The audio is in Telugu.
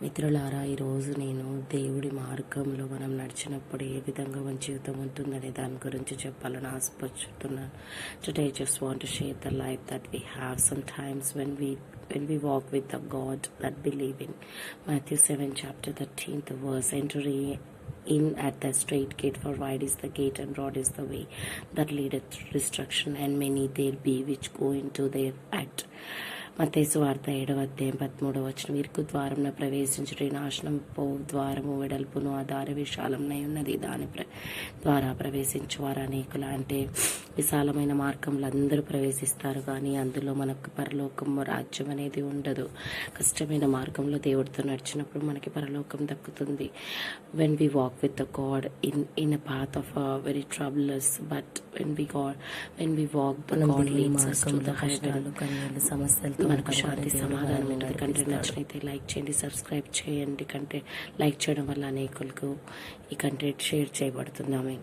మిత్రులారా ఈరోజు నేను దేవుడి మార్గంలో మనం నడిచినప్పుడు ఏ విధంగా మన జీవితం ఉంటుందనే దాని గురించి చెప్పాలని ఆశపడుతున్నాను today just want share the life that we have some times when we when we walk with the God that believe in Matthew seven chapter thirteenth verse entry in at the strait gate for wide is the gate and broad is the way that lead destruction and many there be which go in to there at మతేసు వార్త ఏడవ అధ్యాయం పదమూడవ వచ్చిన ఇరుకు ద్వారంన ప్రవేశించుట నాశనం పో ద్వారము వెడల్పును ఆ దారి విశాలంనై ఉన్నది. దాని ప్ర ద్వారా ప్రవేశించు వారు అనేకుల. అంటే విశాలమైన మార్గంలో అందరూ ప్రవేశిస్తారు కానీ అందులో మనకు పరలోకం రాజ్యం అనేది ఉండదు. కష్టమైన మార్గంలో దేవుడితో నడిచినప్పుడు మనకి పరలోకం దక్కుతుంది. When we walk with the God in in a path of very troublous but when we God when we walk the God leads us to మార్గంలో the మనకు శాంతి సమాధానం ఉంటుంది. కంటే నచ్చినైతే లైక్ చేయండి సబ్స్క్రైబ్ చేయండి. కంటే లైక్ చేయడం వల్ల అనేకులకు ఈ కంటెంట్ షేర్ చేయబడుతుంది. ఆమె